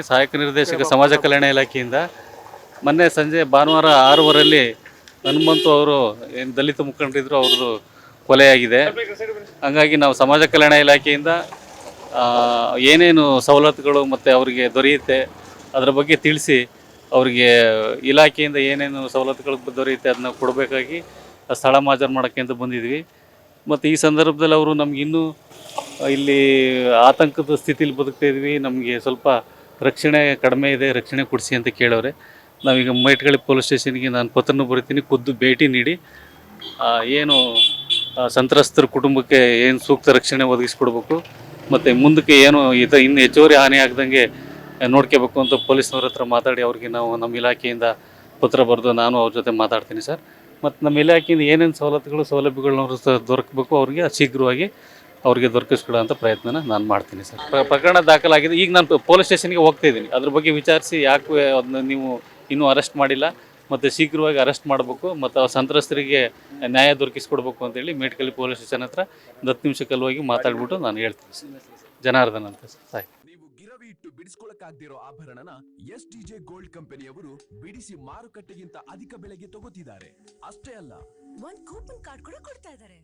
ಸಹಾಯಕ ನಿರ್ದೇಶಕ ಸಮಾಜ ಕಲ್ಯಾಣ ಇಲಾಖೆಯಿಂದ ಮೊನ್ನೆ ಸಂಜೆ ಭಾನುವಾರ ಆರೂವರೆಯಲ್ಲಿ ಹನುಮಂತು ಅವರು ಏನು ದಲಿತ ಮುಖಂಡರಿದ್ರು ಅವ್ರದ್ದು ಕೊಲೆಯಾಗಿದೆ. ಹಂಗಾಗಿ ನಾವು ಸಮಾಜ ಕಲ್ಯಾಣ ಇಲಾಖೆಯಿಂದ ಏನೇನು ಸವಲತ್ತುಗಳು ಮತ್ತು ಅವರಿಗೆ ದೊರೆಯುತ್ತೆ ಅದರ ಬಗ್ಗೆ ತಿಳಿಸಿ ಅವರಿಗೆ ಇಲಾಖೆಯಿಂದ ಏನೇನು ಸವಲತ್ತುಗಳು ದೊರೆಯುತ್ತೆ ಅದನ್ನ ಕೊಡಬೇಕಾಗಿ ಸ್ಥಳ ಮಾಜರ್ ಮಾಡೋಕ್ಕೆ ಅಂತ ಬಂದಿದ್ವಿ. ಮತ್ತು ಈ ಸಂದರ್ಭದಲ್ಲಿ ಅವರು ನಮ್ಗೆ ಇನ್ನೂ ಇಲ್ಲಿ ಆತಂಕದ ಸ್ಥಿತಿಲಿ ಬದುಕ್ತಾ ಇದ್ವಿ. ನಮಗೆ ಸ್ವಲ್ಪ ರಕ್ಷಣೆ ಕಡಿಮೆ ಇದೆ, ರಕ್ಷಣೆ ಕೊಡಿಸಿ ಅಂತ ಕೇಳೋರೆ. ನಾವೀಗ ಮೈಟ್ಗಳಿ ಪೊಲೀಸ್ ಸ್ಟೇಷನ್ಗೆ ನಾನು ಪತ್ರನೂ ಬರೀತೀನಿ, ಖುದ್ದು ಭೇಟಿ ನೀಡಿ ಏನು ಸಂತ್ರಸ್ತರ ಕುಟುಂಬಕ್ಕೆ ಏನು ಸೂಕ್ತ ರಕ್ಷಣೆ ಒದಗಿಸ್ಕೊಡ್ಬೇಕು, ಮತ್ತು ಮುಂದಕ್ಕೆ ಏನು ಇದು ಇನ್ನು ಹೆಚ್ಚುವರಿ ಹಾನಿ ಆಗದಂಗೆ ನೋಡ್ಕೋಬೇಕು ಅಂತ ಪೊಲೀಸ್ನವ್ರ ಹತ್ರ ಮಾತಾಡಿ ಅವ್ರಿಗೆ ನಾವು ನಮ್ಮ ಇಲಾಖೆಯಿಂದ ಪತ್ರ ಬರೆದು ನಾನು ಅವ್ರ ಜೊತೆ ಮಾತಾಡ್ತೀನಿ ಸರ್. ಮತ್ತು ನಮ್ಮ ಇಲಾಖೆಯಿಂದ ಏನೇನು ಸವಲತ್ತುಗಳು, ಸೌಲಭ್ಯಗಳನ್ನ ದೊರಕಬೇಕು, ಅವ್ರಿಗೆ ಶೀಘ್ರವಾಗಿ ಅವ್ರಿಗೆ ದೊರಕಿಸ್ಕೊಡೋ ಅಂತ ಪ್ರಯತ್ನನ ನಾನು ಮಾಡ್ತೀನಿ ಸರ್. ಪ್ರಕರಣ ದಾಖಲಾಗಿದೆ. ಈಗ ನಾನು ಪೊಲೀಸ್ ಸ್ಟೇಷನ್ಗೆ ಹೋಗ್ತಾ ಇದ್ದೀನಿ. ಅದ್ರ ಬಗ್ಗೆ ವಿಚಾರಿಸಿ ಯಾಕೆ ಅದನ್ನ ನೀವು ಇನ್ನೂ ಅರೆಸ್ಟ್ ಮಾಡಿಲ್ಲ? ಮತ್ತು ಶೀಘ್ರವಾಗಿ ಅರೆಸ್ಟ್ ಮಾಡಬೇಕು ಮತ್ತು ಆ ಸಂತ್ರಸ್ತರಿಗೆ ನ್ಯಾಯ ದೊರಕಿಸ್ಕೊಡ್ಬೇಕು ಅಂತೇಳಿ ಮೇಟ್ಕಲ್ಲಿ ಪೊಲೀಸ್ ಸ್ಟೇಷನ್ ಹತ್ರ ಒಂದು ಹತ್ತು ನಿಮಿಷಕ್ಕಲ್ಲಿ ಹೋಗಿ ಮಾತಾಡ್ಬಿಟ್ಟು ನಾನು ಹೇಳ್ತೀನಿ ಸರ್. ಜನಾರ್ದನ್ ಅಂತ ಸರ್. ಸಾಯ್. ನೀವು ಗಿರವಿ ಇಟ್ಟು ಬಿಡಿಸ್ಕೊಳಕ್ಕಾಗ್ದಿರೋ ಆಭರಣನ ಎಸ್ ಟಿಜೆ ಗೋಲ್ಡ್ ಕಂಪನಿಯವರು ಬಿಡಿಸಿ ಮಾರುಕಟ್ಟೆಗಿಂತ ಅಧಿಕ ಬೆಲೆಗೆ ತಗೋತಿದ್ದಾರೆ. ಅಷ್ಟೇ ಅಲ್ಲ. ಒಂದು ಕೂಪನ್ ಕಾರ್ಡ್ ಕೂಡ ಕೊಡ್ತಾ ಇದಾರೆ